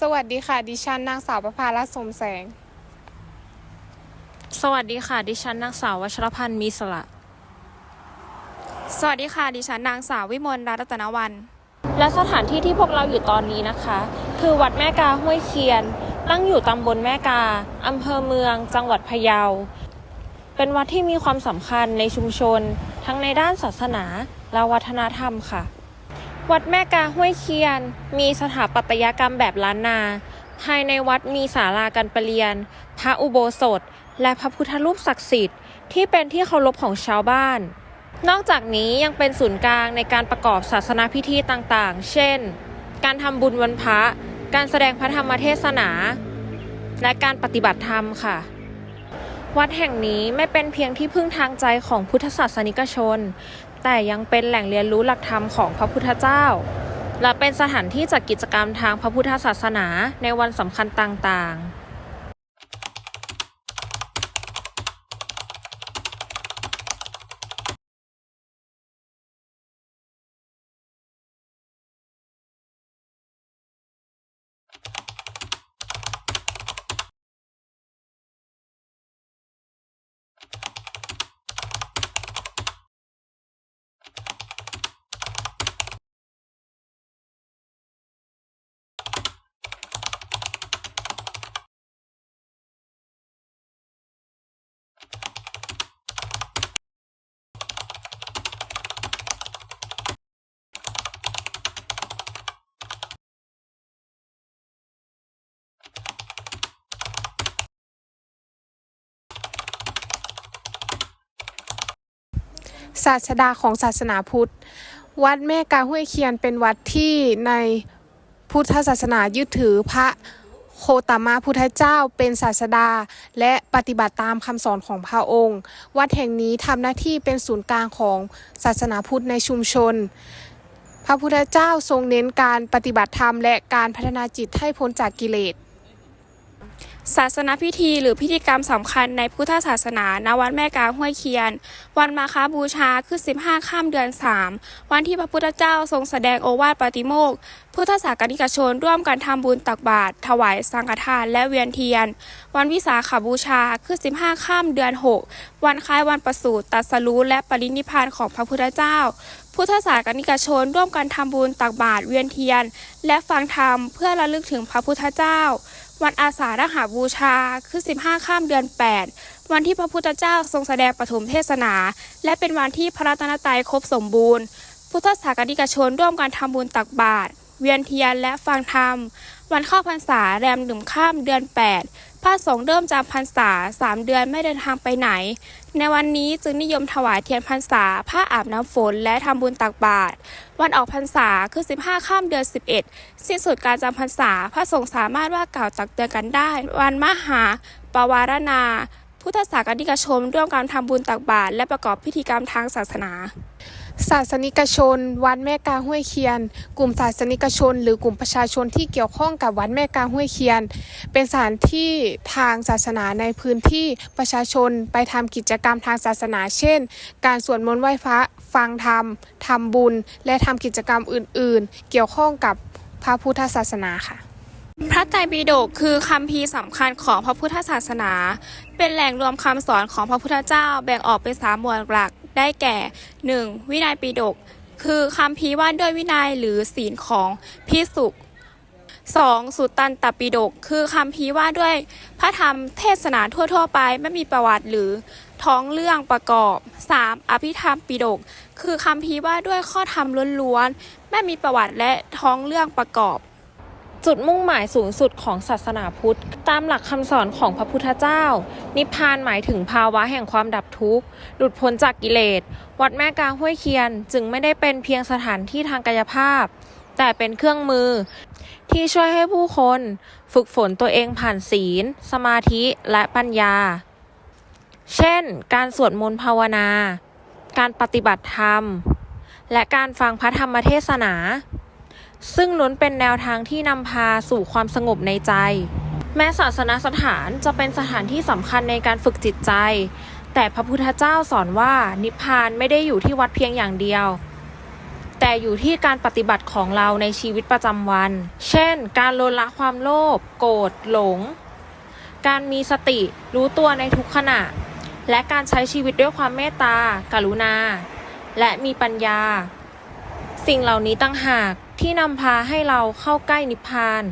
สวัสดีค่ะ ดิฉันนางสาวประภารัตน์สมแสง สวัสดีค่ะ ดิฉันนางสาววัชรพันธ์มีสละ สวัสดีค่ะ ดิฉันนางสาววิมลรัตนวัน และสถานที่ที่พวกเราอยู่ตอนนี้นะคะ คือวัดแม่กาห้วยเคียน ตั้งอยู่ตำบลแม่กาอำเภอเมือง จังหวัดพะเยา เป็นวัดที่มีความสำคัญในชุมชน ทั้งในด้านศาสนาและวัฒนธรรมค่ะ วัดแม่กาห้วยเคียน มีสถาปัตยกรรมแบบล้านนา ภายในวัดมีศาลาการประเรียน พระอุโบสถ และพระพุทธรูปศักดิ์สิทธิ์ที่เป็นที่เคารพของชาวบ้าน นอกจากนี้ยังเป็นศูนย์กลางในการประกอบศาสนาพิธีต่างๆ เช่น การทำบุญวันพระ การแสดงพระธรรมเทศนา และการปฏิบัติธรรมค่ะ วัดแห่งนี้ไม่เป็นเพียงที่พึ่งทางใจของพุทธศาสนิกชน แต่ยังเป็นแหล่งเรียนรู้หลักธรรมของพระพุทธเจ้า และเป็นสถานที่จัดกิจกรรมทางพระพุทธศาสนาในวันสำคัญต่างๆ ศาสดาของศาสนาพุทธ วัดแม่กาห้วยเคียนเป็นวัดที่ในพุทธศาสนายึดถือพระโคตมะพุทธเจ้าเป็นศาสดา และปฏิบัติตามคำสอนของพระองค์ วัดแห่งนี้ทำหน้าที่เป็นศูนย์กลางของศาสนาพุทธในชุมชน พระพุทธเจ้าทรงเน้นการปฏิบัติธรรมและการพัฒนาจิตให้พ้นจากกิเลส ศาสนพิธีหรือพิธีกรรมสำคัญในพุทธศาสนาณวัดแม่กาห้วยเคียน วันมาฆบูชาคือ15 ข้ามเดือน 3 วันที่พระพุทธเจ้าทรงแสดงโอวาทปาติโมกข์พุทธศาสนิกชนร่วมกันทำบุญตักบาตรถวายสังฆทานและเวียนเทียน วันวิสาขบูชาคือ15 ข้ามเดือน 6 วันคล้ายวันประสูติตัสรู้และปรินิพพานของพระพุทธเจ้าพุทธศาสนิกชนร่วมกันทำบุญตักบาตรเวียนเทียน และฟังธรรมเพื่อระลึกถึงพระพุทธเจ้า วันอาสาฬหบูชาคือ 15 ข้ามเดือน 8 วันที่พระพุทธเจ้าทรงแสดงปฐมเทศนา และเป็นวันที่พระรัตนตรัยครบสมบูรณ์ พุทธศาสนิกชนร่วมกันทำบุญตักบาตรเวียนเทียนและฟังธรรม วันเข้าพรรษาแรมหนึ่งข้ามเดือน 8 ระสงฆ์เริ่มจำพรรษา3เดือนไม่เดินทางไปไหน ในวันนี้จึงนิยมถวายเทียนพรรษา ผ้าอาบน้ำฝน และทำบุญตักบาตร วันออกพรรษาคือ 15 ข้ามเดือน 11 สิ้นสุดการจำพรรษา พระสงฆ์สามารถว่ากล่าวตักเตือนกันได้ วันมหาปวารณา พุทธศาสนิกชนร่วมกันทำบุญตักบาตรและประกอบพิธีกรรมทางศาสนา ศาสนิกชน วัดแม่กาห้วยเคียน กลุ่มศาสนิกชน หรือกลุ่มประชาชนที่เกี่ยวข้องกับวัดแม่กาห้วยเคียน เป็นสถานที่ทางศาสนาในพื้นที่ประชาชนไปทำกิจกรรมทางศาสนา เช่น การสวดมนต์ไหว้พระฟังธรรมทำบุญ และทำกิจกรรมอื่น ๆ เกี่ยวข้องกับพระพุทธศาสนาค่ะพระไตรปิฎกคือคัมภีสำคัญของพระพุทธศาสนา เป็นแหล่งรวมคำสอนของพระพุทธเจ้าแบ่งออกเป็นสามหมวดหลัก ได้แก่ 1. วินัยปิฎกคือคัมภีว่าด้วยวินัยหรือศีลของพิสุก 2. สุตตันตปิฎกคือคัมภีว่าด้วยพระธรรมเทศนาทั่วๆ ไปไม่มีประวัติหรือท้องเรื่องประกอบ 3. อภิธรรมปิฎกคือคัมภีว่าด้วยข้อธรรมล้วนๆไม่มีประวัติและท้องเรื่องประกอบ จุดมุ่งหมายสูงสุดของศาสนาพุทธ ตามหลักคำสอนของพระพุทธเจ้า นิพพานหมายถึงภาวะแห่งความดับทุกข์ หลุดพ้นจากกิเลส วัดแม่กาห้วยเคียนจึงไม่ได้เป็นเพียงสถานที่ทางกายภาพ แต่เป็นเครื่องมือ ที่ช่วยให้ผู้คนฝึกฝนตัวเองผ่านศีล สมาธิและปัญญา เช่น การสวดมนต์ภาวนา การปฏิบัติธรรม และการฟังพระธรรมเทศนา ซึ่งล้วนเป็นแนวทางที่นำพาสู่ความสงบในใจ แม้ศาสนสถานจะเป็นสถานที่สำคัญในการฝึกจิตใจ แต่พระพุทธเจ้าสอนว่านิพพานไม่ได้อยู่ที่วัดเพียงอย่างเดียว แต่อยู่ที่การปฏิบัติของเราในชีวิตประจำวัน เช่น การลดละความโลภโกรธหลง การมีสติรู้ตัวในทุกขณะ และการใช้ชีวิตด้วยความเมตตา กรุณา และมีปัญญา สิ่งเหล่านี้ตั้งหาก ที่นำพาให้เราเข้าใกล้นิพพาน